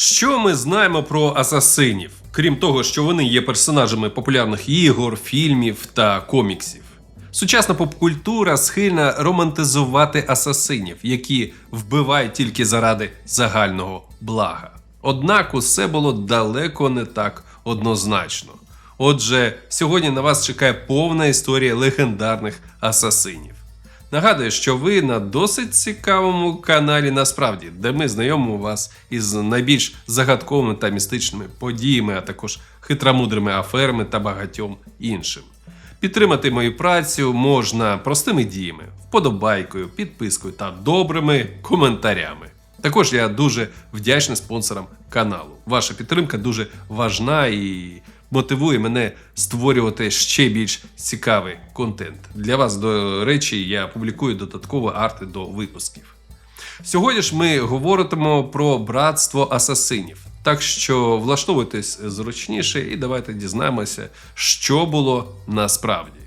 Що ми знаємо про асасинів, крім того, що вони є персонажами популярних ігор, фільмів та коміксів? Сучасна попкультура схильна романтизувати асасинів, які вбивають тільки заради загального блага. Однак усе було далеко не так однозначно. Отже, сьогодні на вас чекає повна історія легендарних асасинів. Нагадую, що ви на досить цікавому каналі насправді, де ми знайомимо вас із найбільш загадковими та містичними подіями, а також хитромудрими аферами та багатьом іншим. Підтримати мою працю можна простими діями, вподобайкою, підпискою та добрими коментарями. Також я дуже вдячний спонсорам каналу. Ваша підтримка дуже важна і мотивує мене створювати ще більш цікавий контент. Для вас, до речі, я публікую додаткові арти до випусків. Сьогодні ж ми говоритимо про братство асасинів. Так що влаштовуйтесь зручніше і давайте дізнаємося, що було насправді.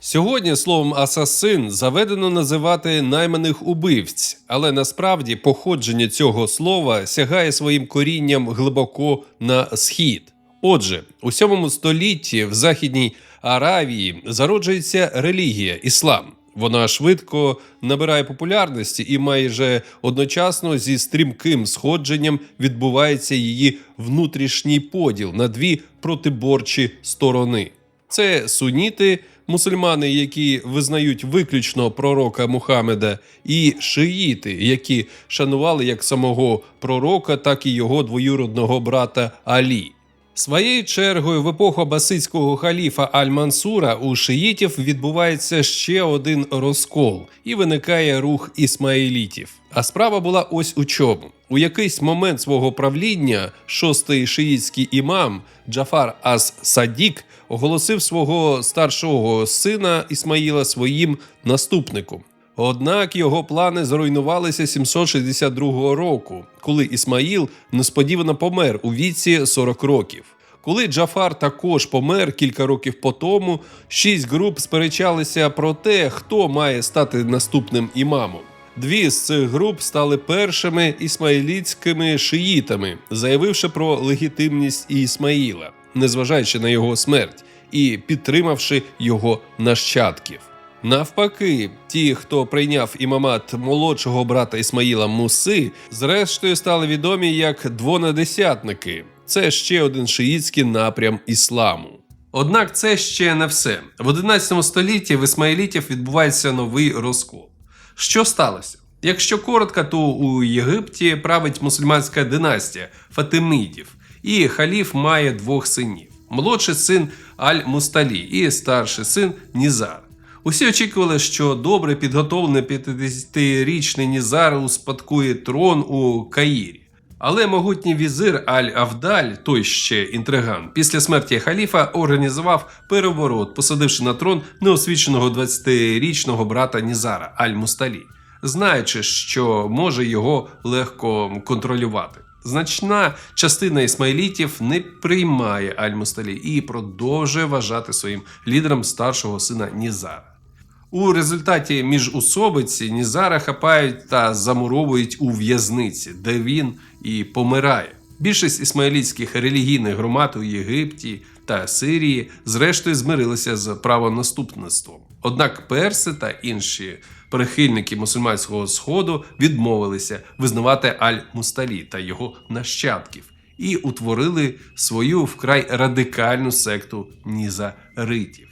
Сьогодні словом асасин заведено називати найманих убивць, але насправді походження цього слова сягає своїм корінням глибоко на схід. Отже, у 7 столітті в Західній Аравії зароджується релігія іслам. Вона швидко набирає популярності і майже одночасно зі стрімким сходженням відбувається її внутрішній поділ на дві протиборчі сторони. Це суніти, мусульмани, які визнають виключно пророка Мухаммеда, і шиїти, які шанували як самого пророка, так і його двоюродного брата Алі. Своєю чергою, в епоху абасидського халіфа Аль-Мансура у шиїтів відбувається ще один розкол і виникає рух ісмаїлітів. А справа була ось у чому. У якийсь момент свого правління шостий шиїтський імам Джафар Ас-Садік оголосив свого старшого сина Ісмаїла своїм наступником. Однак його плани зруйнувалися 762 року, коли Ісмаїл несподівано помер у віці 40 років. Коли Джафар також помер кілька років по тому, шість груп сперечалися про те, хто має стати наступним імамом. Дві з цих груп стали першими ісмаїлітськими шиїтами, заявивши про легітимність Ісмаїла, незважаючи на його смерть, і підтримавши його нащадків. Навпаки, ті, хто прийняв імамат молодшого брата Ісмаїла Муси, зрештою стали відомі як двонадесятники. Це ще один шиїтський напрям ісламу. Однак це ще не все. В 11 столітті в ісмаїлітів відбувається новий розкол. Що сталося? Якщо коротко, то у Єгипті править мусульманська династія Фатимидів, і халіф має двох синів: молодший син Аль-Мусталі і старший син Нізар. Усі очікували, що добре підготовлений 50-річний Нізар успадкує трон у Каїрі. Але могутній візир Аль-Авдаль, той ще інтриган, після смерті халіфа організував переворот, посадивши на трон неосвіченого 20-річного брата Нізара Аль-Мусталі, знаючи, що може його легко контролювати. Значна частина ісмаїлітів не приймає Аль-Мусталі і продовжує вважати своїм лідером старшого сина Нізара. У результаті міжусобиці Нізара хапають та замуровують у в'язниці, де він і помирає. Більшість ісмаїлітських релігійних громад у Єгипті та Сирії зрештою змирилися з правонаступництвом. Однак перси та інші прихильники мусульманського сходу відмовилися визнавати Аль-Мусталі та його нащадків і утворили свою вкрай радикальну секту нізаритів.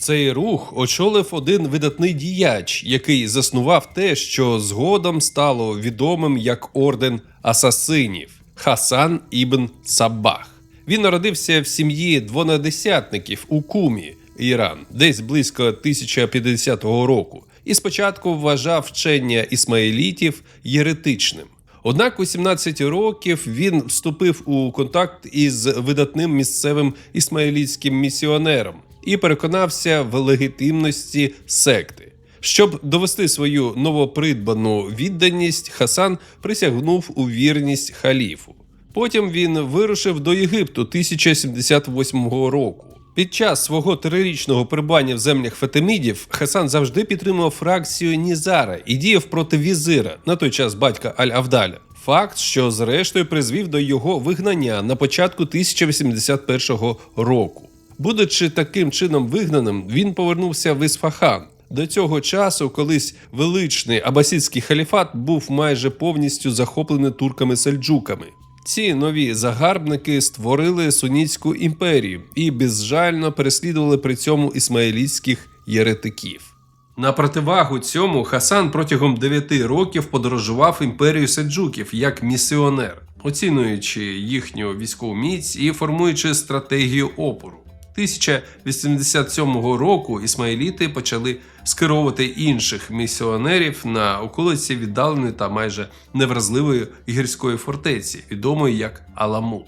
Цей рух очолив один видатний діяч, який заснував те, що згодом стало відомим як орден асасинів Хасан Ібн Сабах. Він народився в сім'ї двонадесятників у Кумі, Іран, десь близько 1050 року, і спочатку вважав вчення ісмаїлітів єретичним. Однак у 17 років він вступив у контакт із видатним місцевим ісмаїлітським місіонером і переконався в легітимності секти. Щоб довести свою новопридбану відданість, Хасан присягнув у вірність халіфу. Потім він вирушив до Єгипту 1078 року. Під час свого трирічного перебування в землях Фатимідів Хасан завжди підтримував фракцію Нізара і діяв проти візира на той час батька Аль-Авдаля Факт, що зрештою призвів до його вигнання на початку 1081 року. Будучи таким чином вигнаним, він повернувся в Ісфахан. До цього часу колись величний абасидський халіфат був майже повністю захоплений турками-сельджуками. Ці нові загарбники створили сунітську імперію і безжально переслідували при цьому ісмаїлітських єретиків. На противагу цьому Хасан протягом 9 років подорожував імперію сельджуків як місіонер, оцінюючи їхню військову міць і формуючи стратегію опору. 1087 року ісмаїліти почали скеровувати інших місіонерів на околиці віддаленої та майже невразливої гірської фортеці, відомої як Аламут,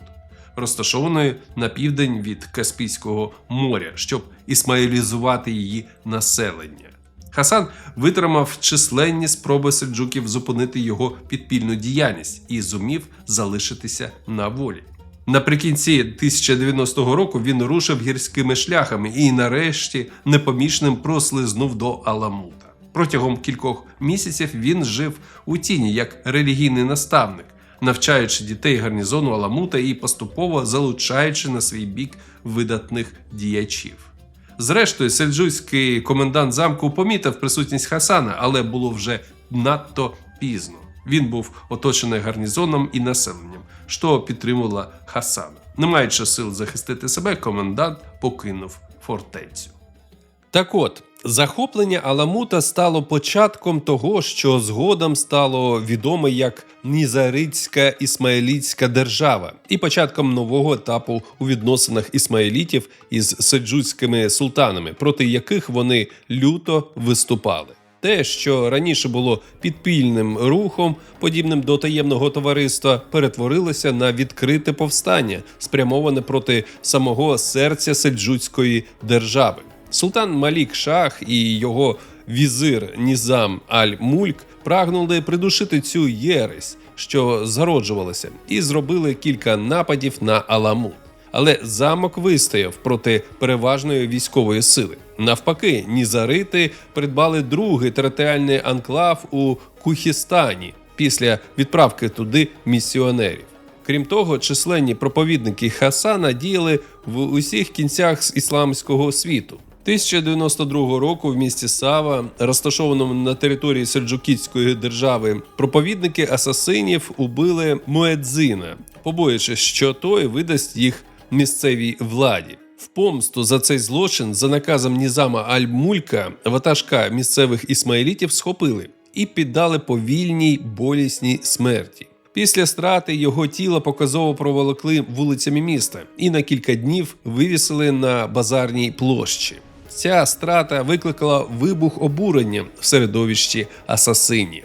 розташованої на південь від Каспійського моря, щоб ісмаїлізувати її населення. Хасан витримав численні спроби сельджуків зупинити його підпільну діяльність і зумів залишитися на волі. Наприкінці 1090 року він рушив гірськими шляхами і, нарешті, непомічним прослизнув до Аламута. Протягом кількох місяців він жив у тіні як релігійний наставник, навчаючи дітей гарнізону Аламута і поступово залучаючи на свій бік видатних діячів. Зрештою, сельджуйський комендант замку помітив присутність Хасана, але було вже надто пізно. Він був оточений гарнізоном і населенням, що підтримувала Хасана. Не маючи сил захистити себе, комендант покинув фортецю. Так от, захоплення Аламута стало початком того, що згодом стало відомо як Нізарицька ісмаїлітська держава, і початком нового етапу у відносинах ісмаїлітів із седжуцькими султанами, проти яких вони люто виступали. Те, що раніше було підпільним рухом, подібним до таємного товариства, перетворилося на відкрите повстання, спрямоване проти самого серця сельджуцької держави. Султан Малік Шах і його візир Нізам Аль-Мульк прагнули придушити цю єресь, що зароджувалася, і зробили кілька нападів на Аламут. Але замок вистояв проти переважної військової сили. Навпаки, нізарити придбали другий територіальний анклав у Кухістані після відправки туди місіонерів. Крім того, численні проповідники Хасана діяли в усіх кінцях з ісламського світу. 1092 року в місті Сава, розташованому на території Сельджукітської держави, проповідники асасинів убили Муедзина, побоюючись, що той видасть їх місцевій владі. В помсту за цей злочин за наказом Нізама Аль-Мулька ватажка місцевих ісмаїлітів схопили і піддали повільній болісній смерті. Після страти його тіло показово проволокли вулицями міста і на кілька днів вивісили на базарній площі. Ця страта викликала вибух обурення в середовищі асасинів.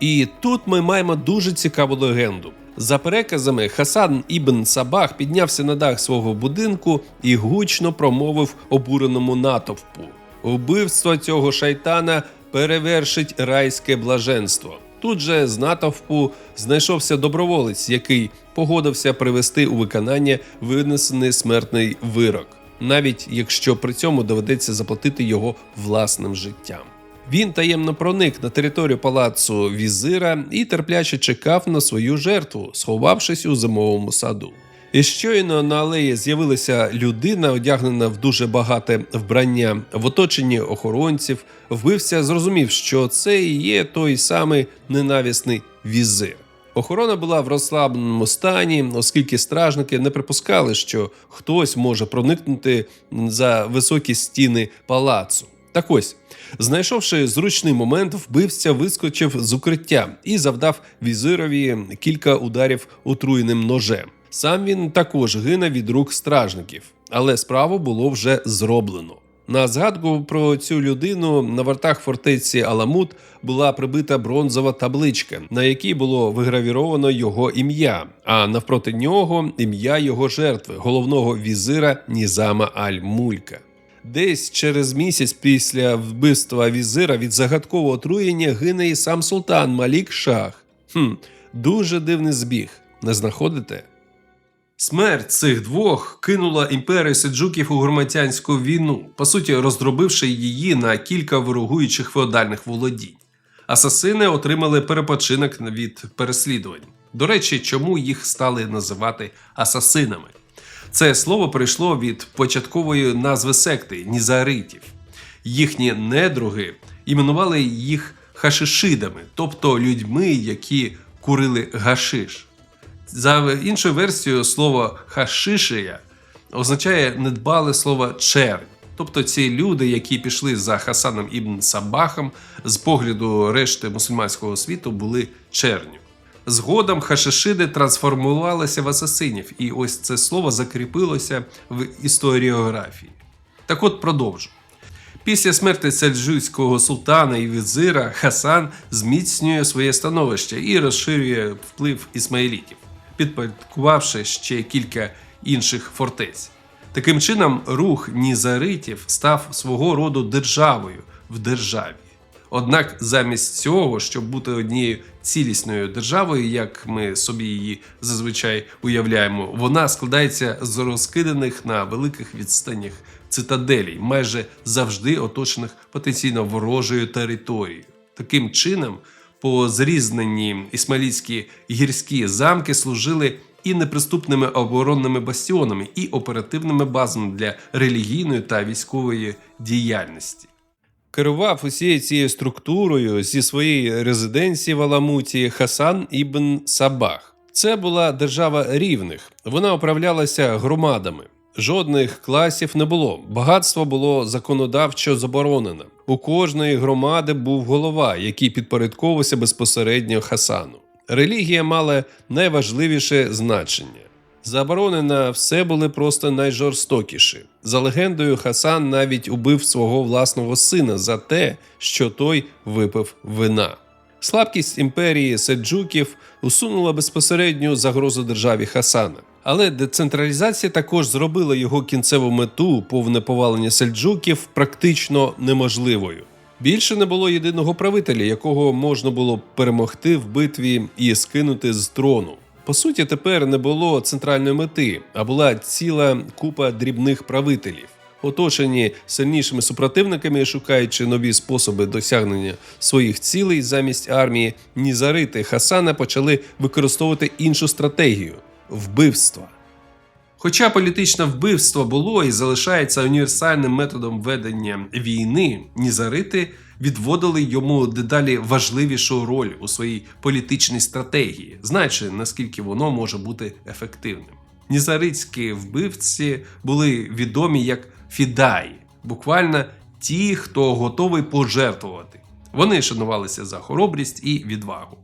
І тут ми маємо дуже цікаву легенду. За переказами, Хасан Ібн Сабах піднявся на дах свого будинку і гучно промовив обуреному натовпу: Вбивство цього шайтана перевершить райське блаженство. Тут же з натовпу знайшовся доброволець, який погодився привести у виконання винесений смертний вирок, навіть якщо при цьому доведеться заплатити його власним життям. Він таємно проник на територію палацу візира і терпляче чекав на свою жертву, сховавшись у зимовому саду. І щойно на алеї з'явилася людина, одягнена в дуже багате вбрання в оточенні охоронців. Вбивця зрозумів, що це і є той самий ненавісний візир. Охорона була в розслабленому стані, оскільки стражники не припускали, що хтось може проникнути за високі стіни палацу. Так ось, знайшовши зручний момент, вбивця вискочив з укриття і завдав візирові кілька ударів отруєним ножем. Сам він також гине від рук стражників, але справу було вже зроблено. На згадку про цю людину на вартах фортеці Аламут була прибита бронзова табличка, на якій було вигравіровано його ім'я, а навпроти нього ім'я його жертви, головного візира Нізама Аль-Мулька. Десь через місяць після вбивства візира від загадкового отруєння гине і сам султан Малік Шах. Хм, дуже дивний збіг, не знаходите? Смерть цих двох кинула імперію седжуків у громадянську війну, по суті, роздробивши її на кілька ворогуючих феодальних володінь. Асасини отримали перепочинок від переслідувань. До речі, чому їх стали називати асасинами? Це слово прийшло від початкової назви секти нізаритів. Їхні недруги іменували їх хашишидами, тобто людьми, які курили гашиш. За іншою версією, слово хашишия означає недбале слово чернь. Тобто ці люди, які пішли за Хасаном ібн Сабахом, з погляду решти мусульманського світу були черню. Згодом хашишиди трансформувалися в асасинів, і ось це слово закріпилося в історіографії. Так от продовжу. Після смерті сельджуцького султана і візира Хасан зміцнює своє становище і розширює вплив ісмаїлітів, підпорядкувавши ще кілька інших фортець. Таким чином, рух нізаритів став свого роду державою в державі. Однак, замість цього, щоб бути однією цілісною державою, як ми собі її зазвичай уявляємо, вона складається з розкиданих на великих відстанях цитаделей, майже завжди оточених потенційно ворожою територією. Таким чином, по зрізненні ісмаїльські гірські замки служили і неприступними оборонними бастіонами, і оперативними базами для релігійної та військової діяльності. Керував усією цією структурою зі своєї резиденції в Аламуті Хасан ібн Сабах. Це була держава рівних. Вона управлялася громадами. Жодних класів не було. Багатство було законодавчо заборонено. У кожної громади був голова, який підпорядковувався безпосередньо Хасану. Релігія мала найважливіше значення. Заборони на все були просто найжорстокіші. За легендою, Хасан навіть убив свого власного сина за те, що той випив вина. Слабкість імперії седжуків усунула безпосередню загрозу державі Хасана. Але децентралізація також зробила його кінцеву мету повне повалення сельджуків практично неможливою. Більше не було єдиного правителя, якого можна було перемогти в битві і скинути з трону. По суті, тепер не було центральної мети, а була ціла купа дрібних правителів, оточені сильнішими супротивниками, шукаючи нові способи досягнення своїх цілей замість армії, нізарити Хасана почали використовувати іншу стратегію вбивства. Хоча політичне вбивство було і залишається універсальним методом ведення війни, нізарити відводили йому дедалі важливішу роль у своїй політичній стратегії, знаючи наскільки воно може бути ефективним. Нізарицькі вбивці були відомі як фідаї, буквально ті, хто готовий пожертвувати. Вони шанувалися за хоробрість і відвагу.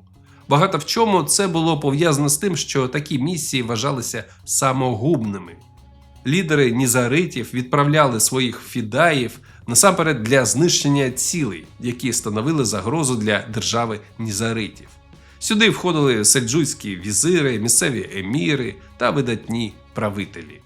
Багато в чому це було пов'язано з тим, що такі місії вважалися самогубними. Лідери нізаритів відправляли своїх фідаїв насамперед для знищення цілей, які становили загрозу для держави нізаритів. Сюди входили сельджуцькі візири, місцеві еміри та видатні правителі.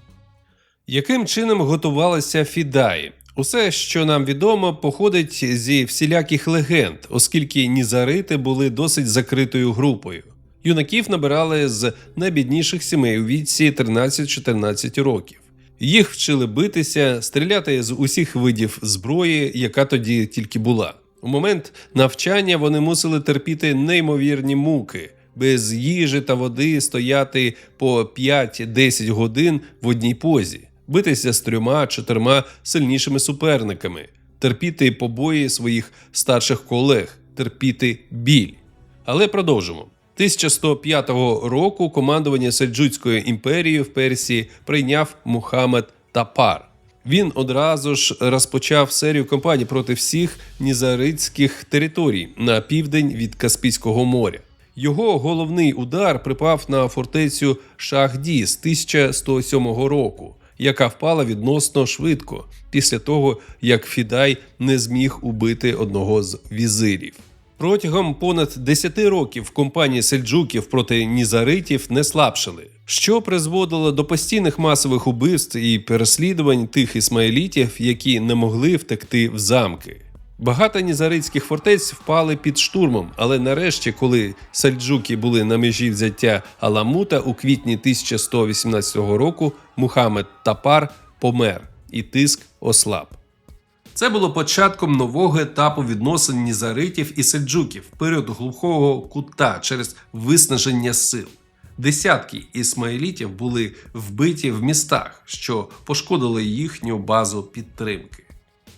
Яким чином готувалися фідаї? Усе, що нам відомо, походить зі всіляких легенд, оскільки нізарити були досить закритою групою. Юнаків набирали з найбідніших сімей у віці 13-14 років. Їх вчили битися, стріляти з усіх видів зброї, яка тоді тільки була. У момент навчання вони мусили терпіти неймовірні муки, без їжі та води стояти по 5-10 годин в одній позі, битися з трьома-чотирма сильнішими суперниками, терпіти побої своїх старших колег, терпіти біль. Але продовжимо. 1105 року командування Сельджуцькою імперією в Персії прийняв Мухаммед Тапар. Він одразу ж розпочав серію кампаній проти всіх нізарицьких територій на південь від Каспійського моря. Його головний удар припав на фортецю Шахді з 1107 року, яка впала відносно швидко після того, як Фідай не зміг убити одного з візирів. Протягом понад 10 років компанії сельджуків проти нізаритів не слабшили, що призводило до постійних масових убивств і переслідувань тих ісмаїлітів, які не могли втекти в замки. Багато нізаритських фортець впали під штурмом, але нарешті, коли сельджуки були на межі взяття Аламута у квітні 1118 року, Мухаммед Тапар помер і тиск ослаб. Це було початком нового етапу відносин нізаритів і сельджуків період глухого кута через виснаження сил. Десятки ісмаїлітів були вбиті в містах, що пошкодили їхню базу підтримки.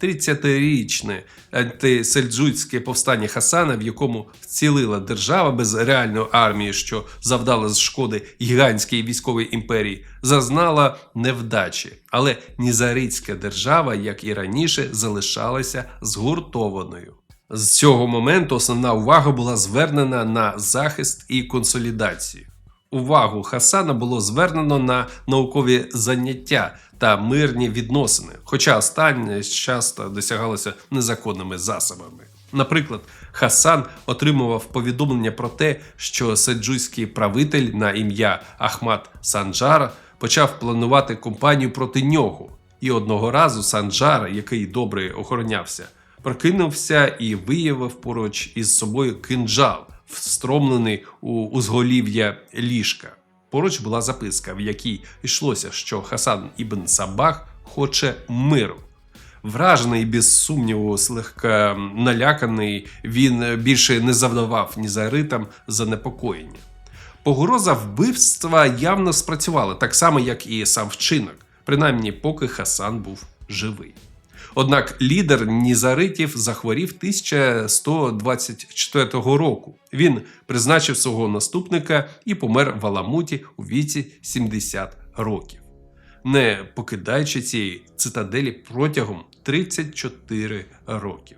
30-річне антисельджуцьке повстання Хасана, в якому вцілила держава без реальної армії, що завдала шкоди гігантській військовій імперії, зазнала невдачі. Але Нізарицька держава, як і раніше, залишалася згуртованою. З цього моменту основна увага була звернена на захист і консолідацію. Увагу Хасана було звернено на наукові заняття та мирні відносини, хоча останнє часто досягалося незаконними засобами. Наприклад, Хасан отримував повідомлення про те, що седжуйський правитель на ім'я Ахмад Санджара почав планувати кампанію проти нього. І одного разу Санджар, який добре охоронявся, прокинувся і виявив поруч із собою кинджал, встромлений у узголів'я ліжка. Поруч була записка, в якій йшлося, що Хасан Ібн Сабах хоче миру. Вражений, без сумніву, слегка наляканий, він більше не завдавав нізаритам занепокоєння. Погроза вбивства явно спрацювала, так само, як і сам вчинок, принаймні поки Хасан був живий. Однак лідер Нізаритів захворів 1124 року. Він призначив свого наступника і помер в Аламуті у віці 70 років, не покидаючи цієї цитаделі протягом 34 років.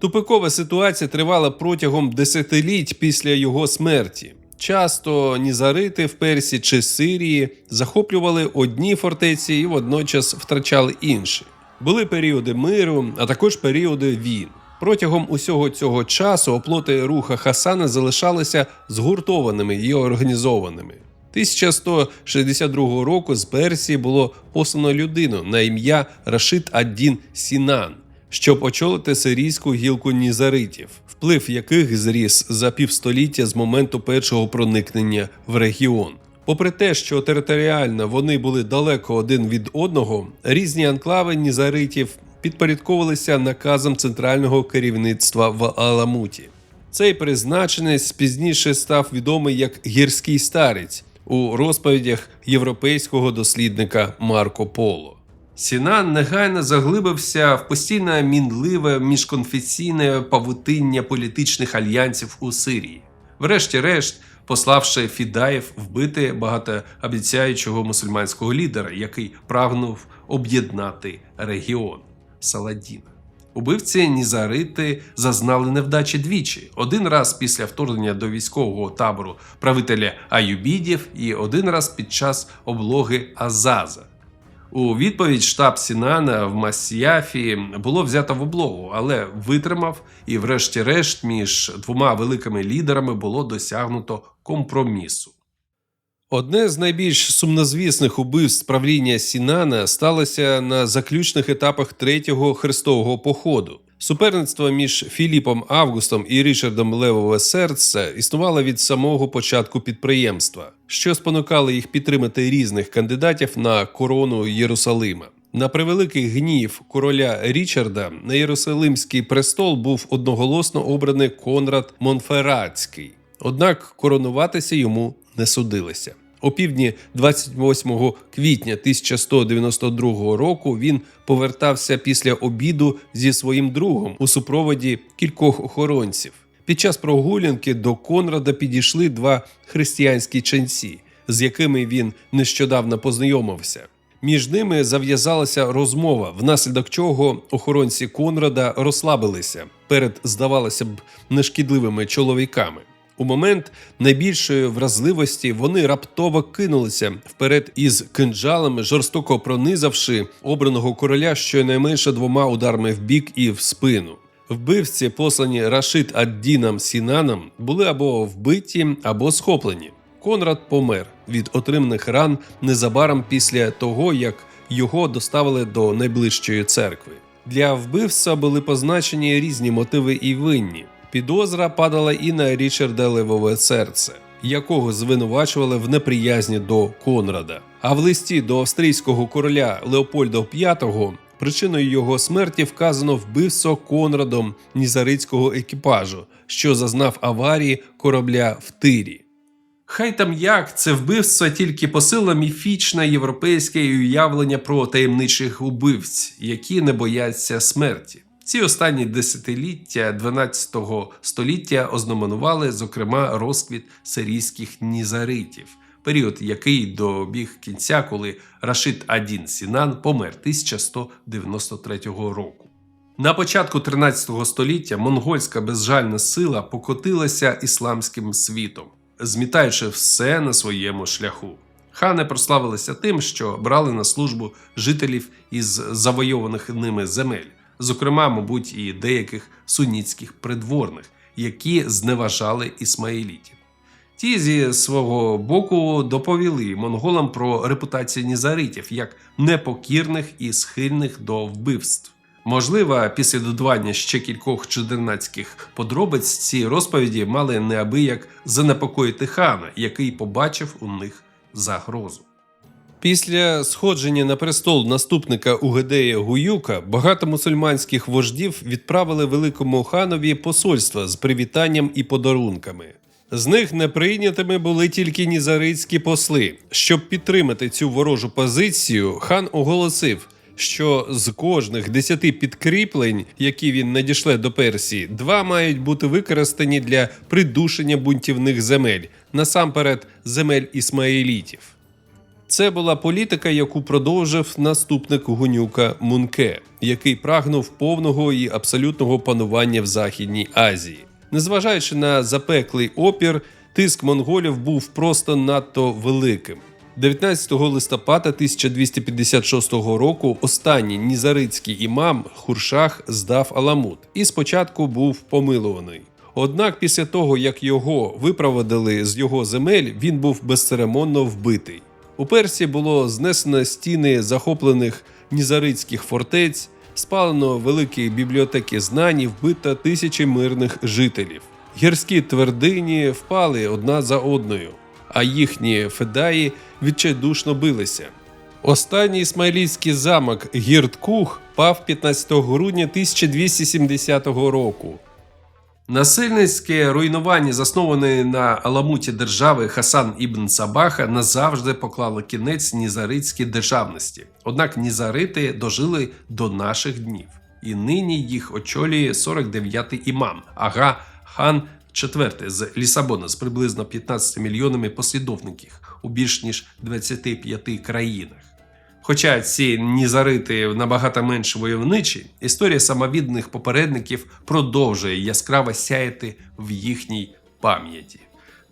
Тупикова ситуація тривала протягом десятиліть після його смерті. Часто нізарити в Персі чи Сирії захоплювали одні фортеці і водночас втрачали інші. Були періоди миру, а також періоди війн. Протягом усього цього часу оплоти руха Хасана залишалися згуртованими і організованими. 1162 року з Персії було послано людину на ім'я Рашид Аддін Сінан, щоб очолити сирійську гілку нізаритів, вплив яких зріс за півстоліття з моменту першого проникнення в регіон. Попри те, що територіально вони були далеко один від одного, різні анклави нізаритів підпорядковувалися наказам центрального керівництва в Аламуті. Цей призначенець пізніше став відомий як гірський старець у розповідях європейського дослідника Марко Поло. Сінан негайно заглибився в постійне мінливе міжконфесійне павутиння політичних альянсів у Сирії. Врешті-решт, пославши Фідаєв вбити багатообіцяючого мусульманського лідера, який прагнув об'єднати регіон Саладіна. Убивці Нізарити зазнали невдачі двічі: один раз після вторгнення до військового табору правителя Аюбідів, і один раз під час облоги Азаза. У відповідь штаб Сінана в Масіяфі було взято в облогу, але витримав, і, врешті-решт, між двома великими лідерами було досягнуто компромісу. Одне з найбільш сумнозвісних убивств правління Сінана сталося на заключних етапах третього хрестового походу. Суперництво між Філіпом Августом і Річардом Левове серце існувало від самого початку підприємства, що спонукало їх підтримати різних кандидатів на корону Єрусалима. На превеликий гнів короля Річарда на Єрусалимський престол був одноголосно обраний Конрад Монферратський. Однак коронуватися йому не судилося. О півдні 28 квітня 1192 року він повертався після обіду зі своїм другом у супроводі кількох охоронців. Під час прогулянки до Конрада підійшли два християнські ченці, з якими він нещодавно познайомився. Між ними зав'язалася розмова, внаслідок чого охоронці Конрада розслабилися перед, здавалося б, нешкідливими чоловіками. У момент найбільшої вразливості вони раптово кинулися вперед із кинджалами, жорстоко пронизавши обраного короля щонайменше двома ударами в бік і в спину. Вбивці, послані Рашид Аддіном Сінаном, були або вбиті, або схоплені. Конрад помер від отриманих ран незабаром після того, як його доставили до найближчої церкви. Для вбивства були позначені різні мотиви і винні. Підозра падала і на Річарда Левове серце, якого звинувачували в неприязні до Конрада. А в листі до австрійського короля Леопольда V Причиною його смерті вказано вбивство Конрадом нізарицького екіпажу, що зазнав аварії корабля в тирі. Хай там як це вбивство тільки посилило міфічне європейське уявлення про таємничих убивць, які не бояться смерті. Ці останні десятиліття 12 століття ознаменували, зокрема, розквіт сирійських нізаритів, період який добіг кінця, коли Рашид Адін Сінан помер 1193 року. На початку 13 століття монгольська безжальна сила покотилася ісламським світом, змітаючи все на своєму шляху. Хани прославилися тим, що брали на службу жителів із завойованих ними земель, зокрема, мабуть, і деяких сунітських придворних, які зневажали ісмаїлітів. Ті зі свого боку доповіли монголам про репутацію нізаритів як непокірних і схильних до вбивств. Можливо, після додавання ще кількох чудернацьких подробиць ці розповіді мали неабияк занепокоїти хана, який побачив у них загрозу. Після сходження на престол наступника Угедея Гуюка багато мусульманських вождів відправили великому ханові посольства з привітанням і подарунками. З них неприйнятими були тільки нізарицькі посли. Щоб підтримати цю ворожу позицію, хан оголосив, що з кожних десяти підкріплень, які він надішле до Персії, два мають бути використані для придушення бунтівних земель, насамперед земель ісмаїлітів. Це була політика, яку продовжив наступник Гунюка Мунке, який прагнув повного і абсолютного панування в Західній Азії. Незважаючи на запеклий опір, тиск монголів був просто надто великим. 19 листопада 1256 року останній нізарицький імам Хуршах здав Аламут і спочатку був помилуваний. Однак після того, як його випроводили з його земель, він був безцеремонно вбитий. У Персії було знесено стіни захоплених нізарицьких фортець, спалено великі бібліотеки знань вбито тисячі мирних жителів. Гірські твердині впали одна за одною, а їхні федаї відчайдушно билися. Останній ісмаїлійський замок Гірткух пав 15 грудня 1270 року. Насильницьке руйнування, засноване на Аламуті держави Хасан ібн Сабаха, назавжди поклало кінець нізаритській державності. Однак нізарити дожили до наших днів, і нині їх очолює 49-й імам Ага хан IV з Лісабона з приблизно 15 мільйонами послідовників у більш ніж 25 країнах. Хоча ці нізарити набагато менш войовничі, історія самовідних попередників продовжує яскраво сяяти в їхній пам'яті.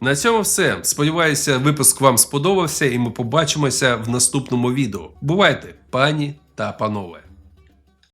На цьому все. Сподіваюся, випуск вам сподобався, і ми побачимося в наступному відео. Бувайте, пані та панове!